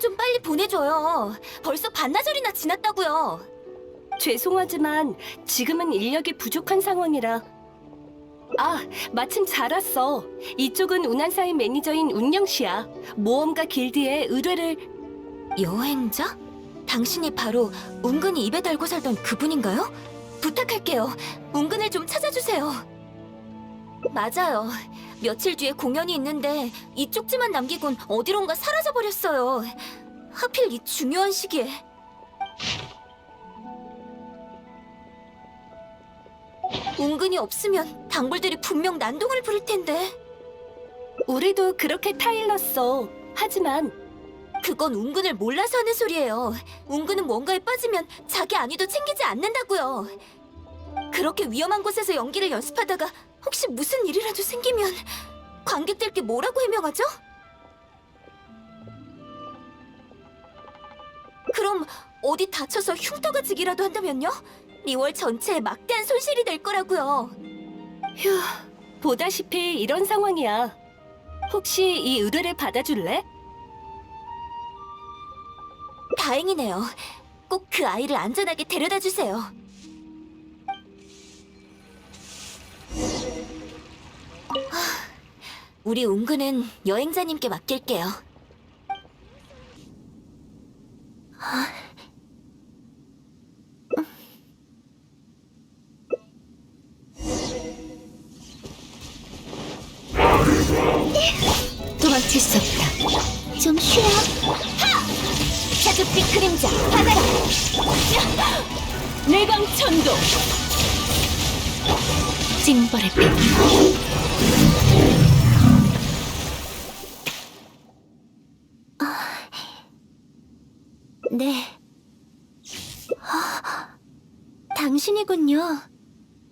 좀 빨리 보내줘요. 벌써 반나절이나 지났다고요. 죄송하지만 지금은 인력이 부족한 상황이라. 아, 마침 잘 왔어. 이쪽은 운한사의 매니저인 운영 씨야. 모험가 길드의 의뢰를 여행자? 당신이 바로 운근이 입에 달고 살던 그분인가요? 부탁할게요. 운근을 좀 찾아주세요. 맞아요. 며칠 뒤에 공연이 있는데 이 쪽지만 남기곤 어디론가 사라져 버렸어요. 하필 이 중요한 시기에. 운근이 없으면 당불들이 분명 난동을 부릴 텐데. 우리도 그렇게 타일렀어. 하지만 그건 운근을 몰라서 하는 소리예요. 운근은 뭔가에 빠지면 자기 안위도 챙기지 않는다고요. 그렇게 위험한 곳에서 연기를 연습하다가 혹시 무슨 일이라도 생기면 관객들께 뭐라고 해명하죠? 그럼 어디 다쳐서 흉터가지기라도 한다면요? 리월 전체에 막대한 손실이 될 거라고요. 휴, 보다시피 이런 상황이야. 혹시 이 의뢰를 받아줄래? 다행이네요. 꼭 그 아이를 안전하게 데려다 주세요. 우리 운근은 여행자님께 맡길게요. 도망칠 수 없다. 좀 쉬어. 자줏빛 그림자 받아라. 내광천도 징벌의 빛. 네. 아, 당신이군요.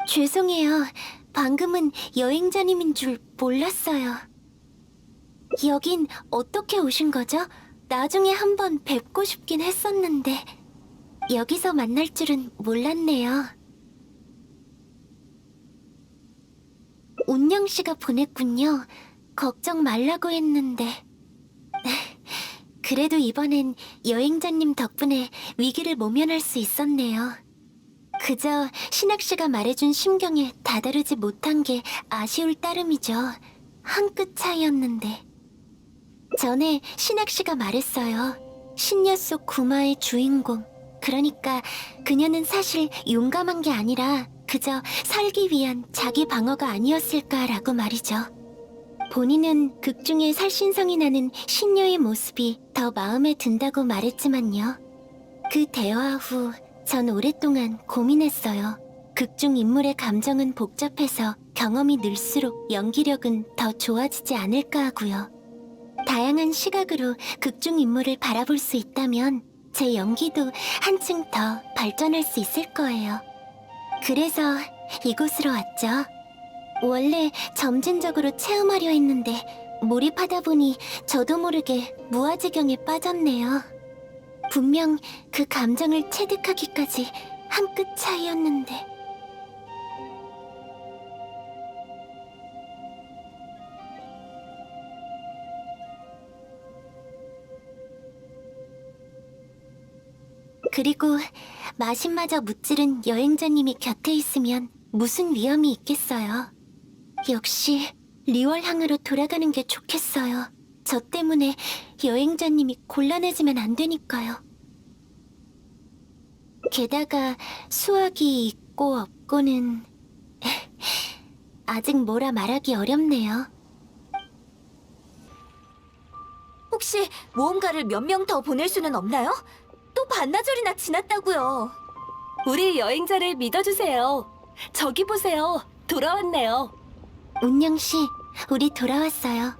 죄송해요. 방금은 여행자님인 줄 몰랐어요. 여긴 어떻게 오신 거죠? 나중에 한번 뵙고 싶긴 했었는데 여기서 만날 줄은 몰랐네요. 운영 씨가 보냈군요. 걱정 말라고 했는데. 그래도 이번엔 여행자님 덕분에 위기를 모면할 수 있었네요. 그저 신학 씨가 말해준 심경에 다다르지 못한 게 아쉬울 따름이죠. 한 끗 차이였는데. 전에 신학 씨가 말했어요. 신녀 속 구마의 주인공. 그러니까 그녀는 사실 용감한 게 아니라 그저 살기 위한 자기 방어가 아니었을까라고 말이죠. 본인은 극 중에 살신성이 나는 신녀의 모습이 더 마음에 든다고 말했지만요. 그 대화 후 전 오랫동안 고민했어요. 극중 인물의 감정은 복잡해서 경험이 늘수록 연기력은 더 좋아지지 않을까 하고요. 다양한 시각으로 극중 인물을 바라볼 수 있다면 제 연기도 한층 더 발전할 수 있을 거예요. 그래서 이곳으로 왔죠. 원래 점진적으로 체험하려 했는데 몰입하다 보니 저도 모르게 무아지경에 빠졌네요. 분명 그 감정을 체득하기까지 한 끗 차이였는데. 그리고 마신마저 무찌른 여행자님이 곁에 있으면 무슨 위험이 있겠어요. 역시 리월항으로 돌아가는 게 좋겠어요. 저 때문에 여행자님이 곤란해지면 안 되니까요. 게다가 수학이 있고 없고는 아직 뭐라 말하기 어렵네요. 혹시 모험가를 몇 명 더 보낼 수는 없나요? 또 반나절이나 지났다고요. 우리 여행자를 믿어주세요. 저기 보세요. 돌아왔네요. 운영 씨, 우리 돌아왔어요.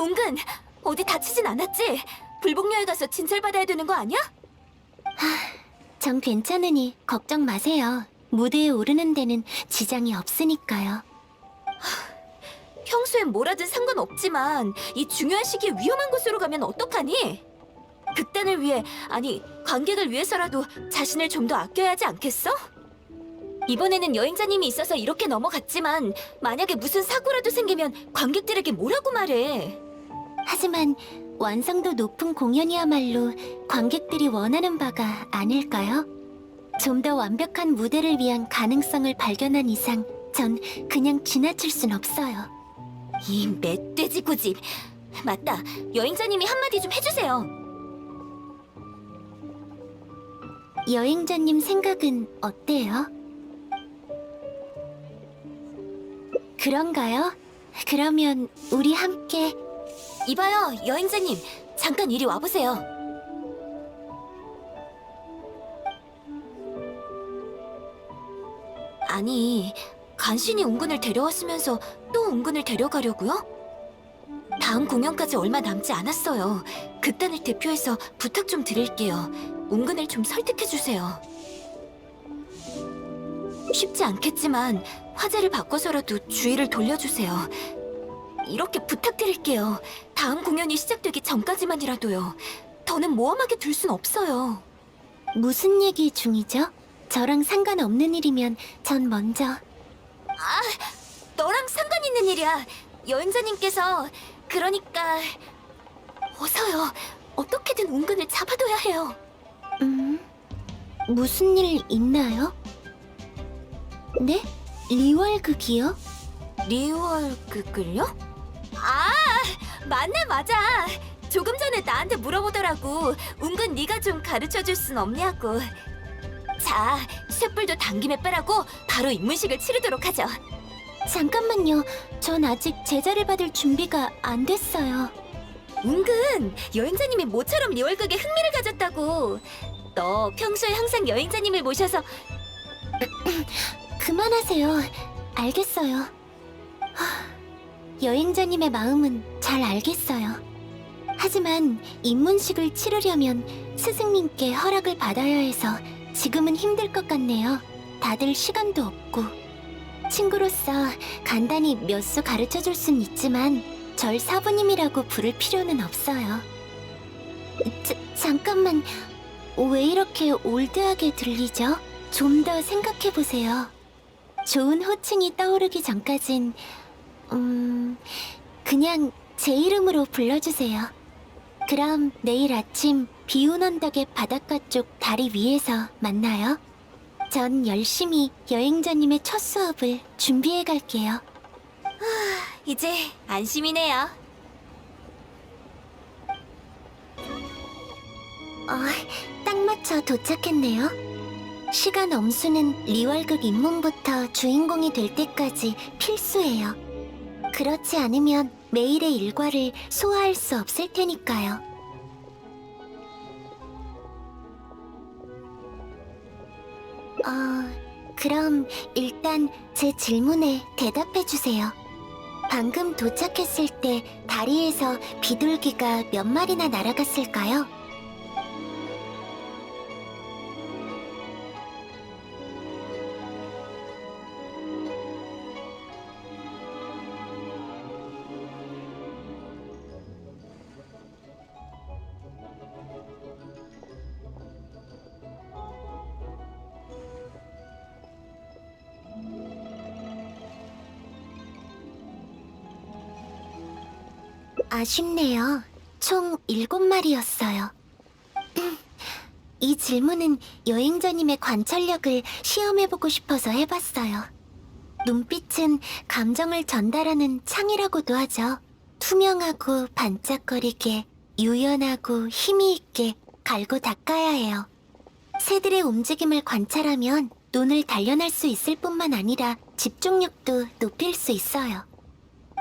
은근 어디 다치진 않았지? 불복녀에 가서 진찰 받아야 되는 거 아니야? 전 괜찮으니 걱정 마세요. 무대에 오르는 데는 지장이 없으니까요. 평소엔 뭐라든 상관없지만 이 중요한 시기에 위험한 곳으로 가면 어떡하니? 극단을 위해 아니 관객을 위해서라도 자신을 좀 더 아껴야 하지 않겠어? 이번에는 여행자님이 있어서 이렇게 넘어갔지만 만약에 무슨 사고라도 생기면 관객들에게 뭐라고 말해? 하지만 완성도 높은 공연이야말로 관객들이 원하는 바가 아닐까요? 좀 더 완벽한 무대를 위한 가능성을 발견한 이상 전 그냥 지나칠 순 없어요. 이 멧돼지 고집. 맞다. 여행자님이 한마디 좀 해주세요. 여행자님 생각은 어때요? 그런가요? 그러면 우리 함께 이봐요, 여행자님. 잠깐 이리 와보세요. 아니, 간신히 운근을 데려왔으면서 또 운근을 데려가려고요? 다음 공연까지 얼마 남지 않았어요. 극단을 대표해서 부탁 좀 드릴게요. 운근을 좀 설득해주세요. 쉽지 않겠지만 화제를 바꿔서라도 주의를 돌려주세요. 이렇게 부탁드릴게요. 다음 공연이 시작되기 전까지만이라도요. 더는 모험하게 둘 순 없어요. 무슨 얘기 중이죠? 저랑 상관없는 일이면 전 먼저 너랑 상관 있는 일이야. 여행자님께서 그러니까 어서요. 어떻게든 운근을 잡아둬야 해요. 음 무슨 일 있나요? 네? 리월극이요? 리월극을요? 아, 맞네 맞아. 조금 전에 나한테 물어보더라고. 운근 네가 좀 가르쳐 줄 순 없냐고. 자, 쇳불도 당김에 빼라고 바로 입문식을 치르도록 하죠. 잠깐만요. 전 아직 제자를 받을 준비가 안 됐어요. 은근 여행자님이 모처럼 리월극에 흥미를 가졌다고. 너 평소에 항상 여행자님을 모셔서 그만하세요. 알겠어요. 하, 여행자님의 마음은 잘 알겠어요. 하지만 입문식을 치르려면 스승님께 허락을 받아야 해서 지금은 힘들 것 같네요. 다들 시간도 없고. 친구로서 간단히 몇 수 가르쳐 줄 순 있지만 절 사부님이라고 부를 필요는 없어요. 자, 잠깐만, 왜 이렇게 올드하게 들리죠? 좀 더 생각해 보세요. 좋은 호칭이 떠오르기 전까진 음 그냥 제 이름으로 불러주세요. 그럼 내일 아침 비운 언덕의 바닷가 쪽 다리 위에서 만나요. 전 열심히 여행자님의 첫 수업을 준비해 갈게요. 이제 안심이네요. 어, 딱 맞춰 도착했네요. 시간 엄수는 리월극 입문부터 주인공이 될 때까지 필수예요. 그렇지 않으면 매일의 일과를 소화할 수 없을 테니까요. 어, 그럼 일단 제 질문에 대답해 주세요. 방금 도착했을 때 다리에서 비둘기가 몇 마리나 날아갔을까요? 아쉽네요. 총 일곱 마리였어요. 이 질문은 여행자님의 관찰력을 시험해보고 싶어서 해봤어요. 눈빛은 감정을 전달하는 창이라고도 하죠. 투명하고 반짝거리게, 유연하고 힘이 있게 갈고 닦아야 해요. 새들의 움직임을 관찰하면 눈을 단련할 수 있을 뿐만 아니라 집중력도 높일 수 있어요.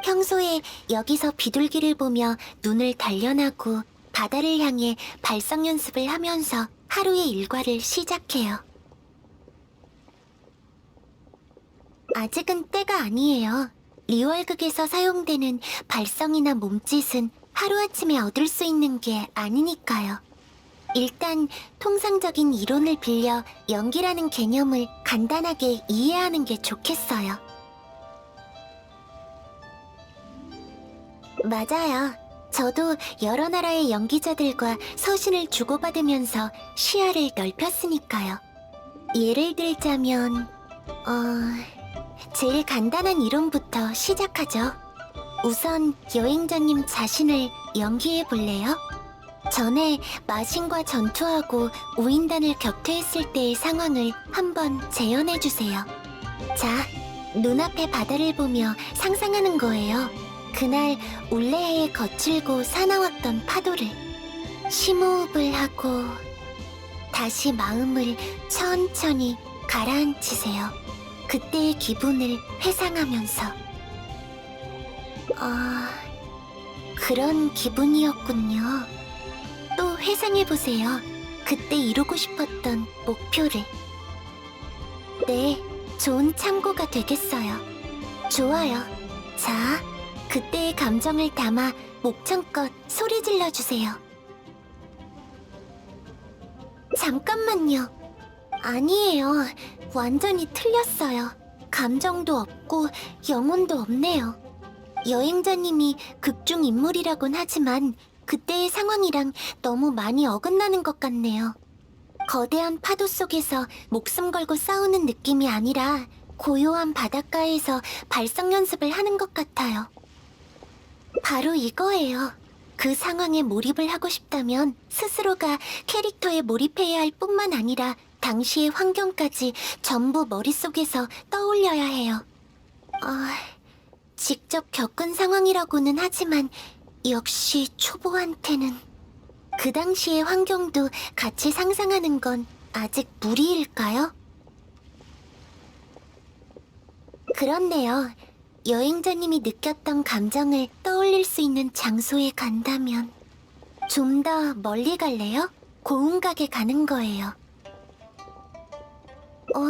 평소에 여기서 비둘기를 보며 눈을 단련하고 바다를 향해 발성 연습을 하면서 하루의 일과를 시작해요. 아직은 때가 아니에요. 리월극에서 사용되는 발성이나 몸짓은 하루아침에 얻을 수 있는 게 아니니까요. 일단 통상적인 이론을 빌려 연기라는 개념을 간단하게 이해하는 게 좋겠어요. 맞아요. 저도 여러 나라의 연기자들과 서신을 주고받으면서 시야를 넓혔으니까요. 예를 들자면, 어, 제일 간단한 이론부터 시작하죠. 우선 여행자님 자신을 연기해 볼래요? 전에 마신과 전투하고 우인단을 격퇴했을 때의 상황을 한번 재현해 주세요. 자, 눈앞의 바다를 보며 상상하는 거예요. 그날 울레해에 거칠고 사나웠던 파도를 심호흡을 하고 다시 마음을 천천히 가라앉히세요. 그때의 기분을 회상하면서 아 그런 기분이었군요. 또 회상해 보세요. 그때 이루고 싶었던 목표를. 네, 좋은 참고가 되겠어요. 좋아요. 자, 그때의 감정을 담아 목청껏 소리 질러 주세요. 잠깐만요. 아니에요. 완전히 틀렸어요. 감정도 없고 영혼도 없네요. 여행자님이 극중 인물이라곤 하지만 그때의 상황이랑 너무 많이 어긋나는 것 같네요. 거대한 파도 속에서 목숨 걸고 싸우는 느낌이 아니라 고요한 바닷가에서 발성 연습을 하는 것 같아요. 바로 이거예요. 그 상황에 몰입을 하고 싶다면 스스로가 캐릭터에 몰입해야 할 뿐만 아니라 당시의 환경까지 전부 머릿속에서 떠올려야 해요. 아, 직접 겪은 상황이라고는 하지만 역시 초보한테는 그 당시의 환경도 같이 상상하는 건 아직 무리일까요? 그렇네요. 여행자님이 느꼈던 감정을 떠올릴 수 있는 장소에 간다면 좀 더 멀리 갈래요? 고운각에 가는 거예요. 어,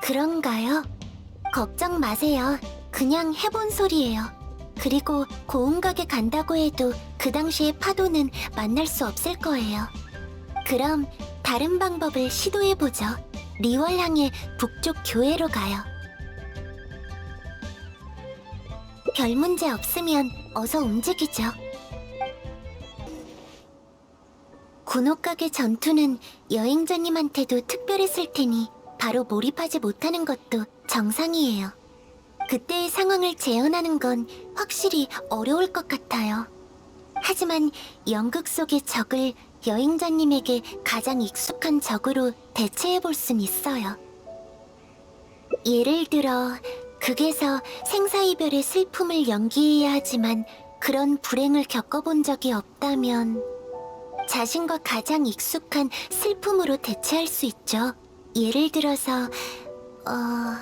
그런가요? 걱정 마세요. 그냥 해본 소리예요. 그리고 고운각에 간다고 해도 그 당시의 파도는 만날 수 없을 거예요. 그럼 다른 방법을 시도해보죠. 리월항의 북쪽 교회로 가요. 별 문제 없으면 어서 움직이죠. 군옥각의 전투는 여행자님한테도 특별했을 테니 바로 몰입하지 못하는 것도 정상이에요. 그때의 상황을 재현하는 건 확실히 어려울 것 같아요. 하지만 연극 속의 적을 여행자님에게 가장 익숙한 적으로 대체해 볼 순 있어요. 예를 들어, 극에서 생사이별의 슬픔을 연기해야 하지만 그런 불행을 겪어본 적이 없다면 자신과 가장 익숙한 슬픔으로 대체할 수 있죠. 예를 들어서, 어,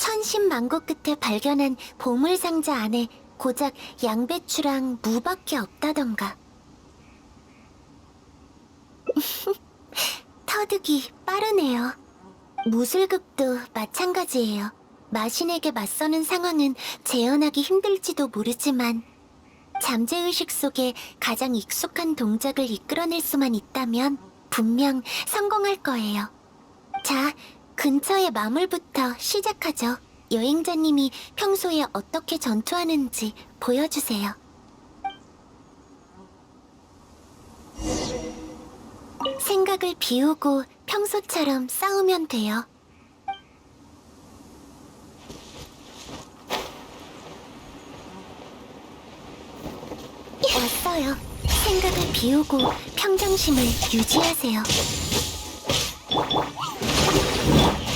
천신만고 끝에 발견한 보물 상자 안에 고작 양배추랑 무밖에 없다던가. 터득이 빠르네요. 무술극도 마찬가지예요. 마신에게 맞서는 상황은 재현하기 힘들지도 모르지만 잠재의식 속에 가장 익숙한 동작을 이끌어낼 수만 있다면 분명 성공할 거예요. 자, 근처의 마물부터 시작하죠. 여행자님이 평소에 어떻게 전투하는지 보여주세요. 생각을 비우고 평소처럼 싸우면 돼요. 왔어요. 생각을 비우고 평정심을 유지하세요.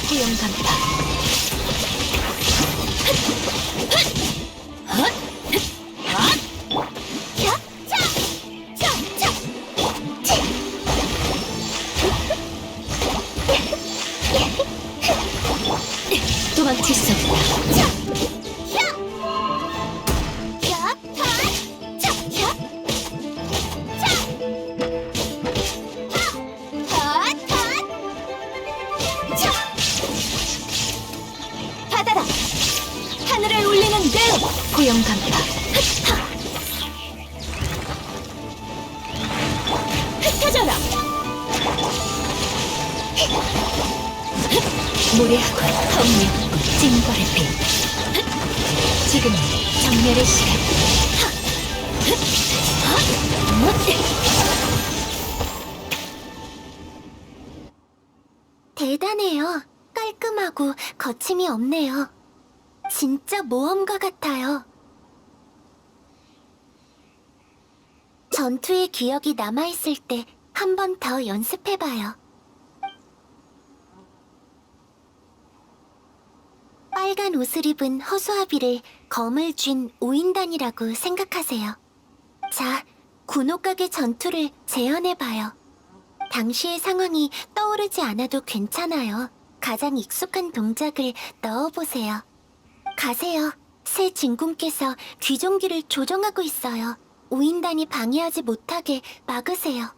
후영 간파. 도망칠 수 없다. 깔끔하고 거침이 없네요. 진짜 모험가 같아요. 전투의 기억이 남아있을 때 한 번 더 연습해봐요. 빨간 옷을 입은 허수아비를 검을 쥔 오인단이라고 생각하세요. 자, 군옥각의 전투를 재현해봐요. 당시의 상황이 떠오르지 않아도 괜찮아요. 가장 익숙한 동작을 넣어보세요. 가세요. 새 진군께서 귀종기를 조종하고 있어요. 오인단이 방해하지 못하게 막으세요.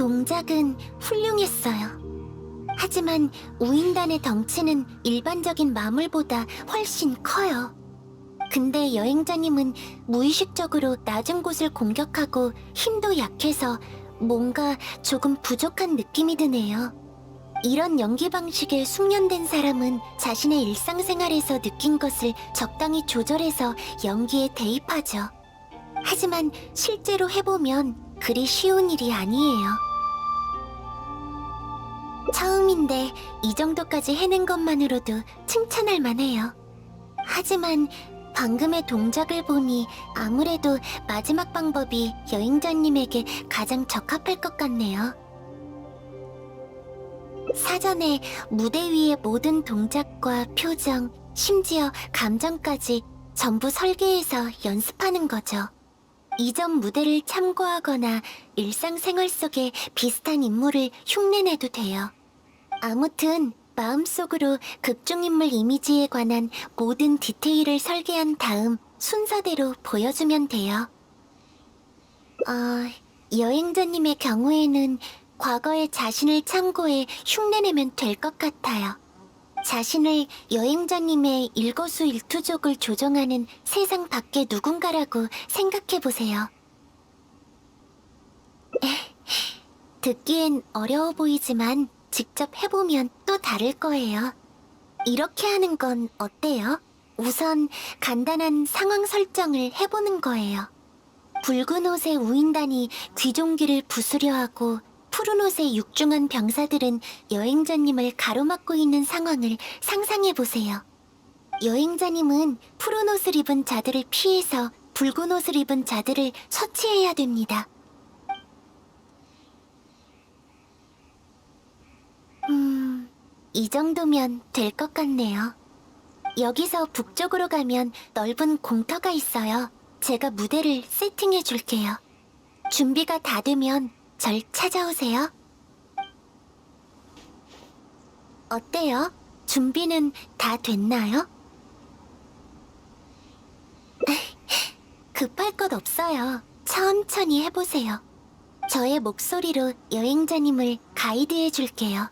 동작은 훌륭했어요. 하지만 우인단의 덩치는 일반적인 마물보다 훨씬 커요. 근데 여행자님은 무의식적으로 낮은 곳을 공격하고 힘도 약해서 뭔가 조금 부족한 느낌이 드네요. 이런 연기 방식에 숙련된 사람은 자신의 일상생활에서 느낀 것을 적당히 조절해서 연기에 대입하죠. 하지만 실제로 해보면 그리 쉬운 일이 아니에요. 처음인데 이 정도까지 해낸 것만으로도 칭찬할 만해요. 하지만 방금의 동작을 보니 아무래도 마지막 방법이 여행자님에게 가장 적합할 것 같네요. 사전에 무대 위의 모든 동작과 표정, 심지어 감정까지 전부 설계해서 연습하는 거죠. 이전 무대를 참고하거나 일상생활 속에 비슷한 인물을 흉내내도 돼요. 아무튼 마음속으로 극중인물 이미지에 관한 모든 디테일을 설계한 다음 순서대로 보여주면 돼요. 어, 여행자님의 경우에는 과거의 자신을 참고해 흉내내면 될 것 같아요. 자신을 여행자님의 일거수일투족을 조종하는 세상 밖의 누군가라고 생각해 보세요. 듣기엔 어려워 보이지만 직접 해보면 또 다를 거예요. 이렇게 하는 건 어때요? 우선 간단한 상황 설정을 해보는 거예요. 붉은 옷의 우인단이 귀종기를 부수려 하고 푸른 옷의 육중한 병사들은 여행자님을 가로막고 있는 상황을 상상해 보세요. 여행자님은 푸른 옷을 입은 자들을 피해서 붉은 옷을 입은 자들을 처치해야 됩니다. 음, 이 정도면 될 것 같네요. 여기서 북쪽으로 가면 넓은 공터가 있어요. 제가 무대를 세팅해 줄게요. 준비가 다 되면 절 찾아오세요. 어때요? 준비는 다 됐나요? 급할 것 없어요. 천천히 해보세요. 저의 목소리로 여행자님을 가이드해 줄게요.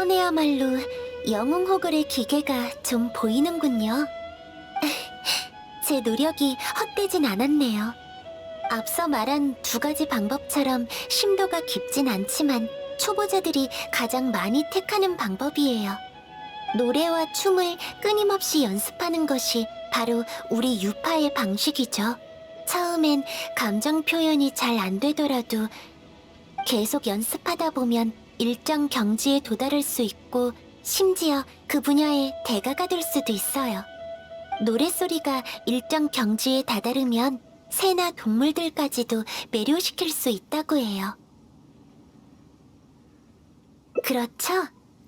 이번에야말로 영웅 호글의 기계가 좀 보이는군요. 제 노력이 헛되진 않았네요. 앞서 말한 두 가지 방법처럼 심도가 깊진 않지만 초보자들이 가장 많이 택하는 방법이에요. 노래와 춤을 끊임없이 연습하는 것이 바로 우리 유파의 방식이죠. 처음엔 감정 표현이 잘 안 되더라도 계속 연습하다 보면 일정 경지에 도달할 수 있고 심지어 그 분야의 대가가 될 수도 있어요. 노랫소리가 일정 경지에 다다르면 새나 동물들까지도 매료시킬 수 있다고 해요. 그렇죠.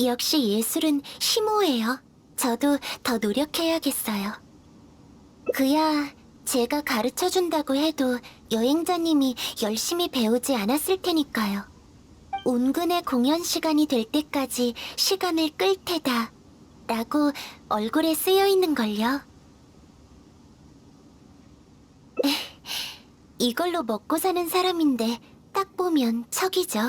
역시 예술은 심오해요. 저도 더 노력해야겠어요. 그야 제가 가르쳐 준다고 해도 여행자님이 열심히 배우지 않았을 테니까요. 온근의 공연 시간이 될 때까지 시간을 끌 테다. 라고 얼굴에 쓰여 있는 걸요. 이걸로 먹고 사는 사람인데 딱 보면 척이죠.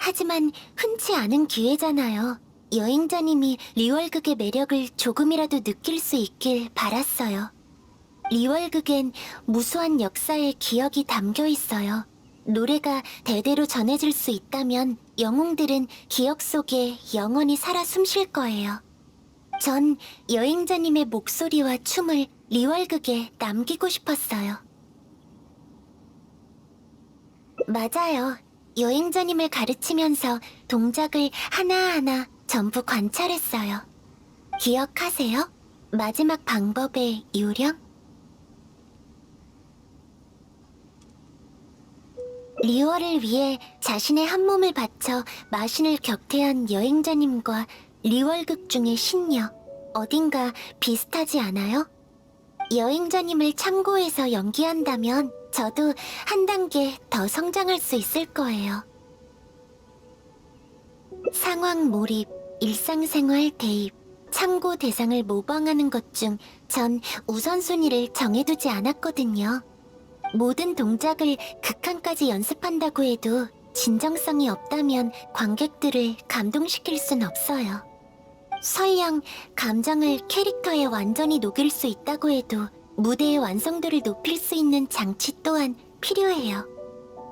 하지만 흔치 않은 기회잖아요. 여행자님이 리월극의 매력을 조금이라도 느낄 수 있길 바랐어요. 리월극엔 무수한 역사의 기억이 담겨 있어요. 노래가 대대로 전해질 수 있다면 영웅들은 기억 속에 영원히 살아 숨쉴 거예요. 전 여행자님의 목소리와 춤을 리월극에 남기고 싶었어요. 맞아요. 여행자님을 가르치면서 동작을 하나하나 전부 관찰했어요. 기억하세요? 마지막 방법의 요령? 리월을 위해 자신의 한 몸을 바쳐 마신을 격퇴한 여행자님과 리월극 중의 신녀 어딘가 비슷하지 않아요? 여행자님을 참고해서 연기한다면 저도 한 단계 더 성장할 수 있을 거예요. 상황 몰입, 일상생활 대입, 참고 대상을 모방하는 것 중 전 우선순위를 정해두지 않았거든요. 모든 동작을 극한까지 연습한다고 해도 진정성이 없다면 관객들을 감동시킬 순 없어요. 설령 감정을 캐릭터에 완전히 녹일 수 있다고 해도 무대의 완성도를 높일 수 있는 장치 또한 필요해요.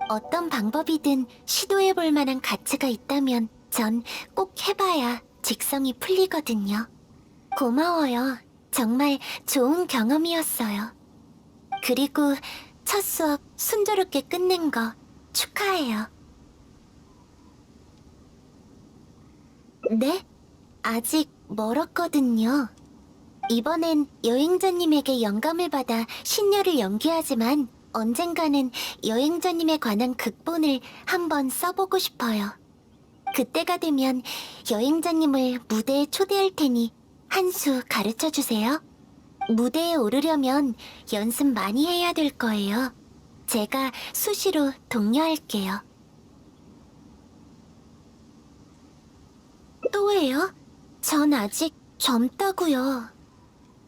어떤 방법이든 시도해 볼 만한 가치가 있다면 전 꼭 해봐야 직성이 풀리거든요. 고마워요. 정말 좋은 경험이었어요. 그리고 첫 수업 순조롭게 끝낸 거 축하해요. 네? 아직 멀었거든요. 이번엔 여행자님에게 영감을 받아 신녀를 연기하지만 언젠가는 여행자님에 관한 극본을 한번 써보고 싶어요. 그때가 되면 여행자님을 무대에 초대할 테니 한 수 가르쳐 주세요. 무대에 오르려면 연습 많이 해야 될 거예요. 제가 수시로 독려할게요. 또 해요? 전 아직 젊다고요.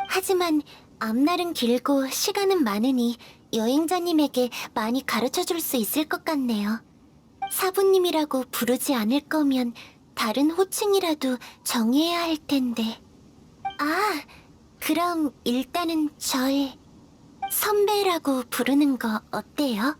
하지만 앞날은 길고 시간은 많으니 여행자님에게 많이 가르쳐 줄 수 있을 것 같네요. 사부님이라고 부르지 않을 거면 다른 호칭이라도 정해야 할 텐데. 아, 그럼 일단은 절 선배라고 부르는 거 어때요?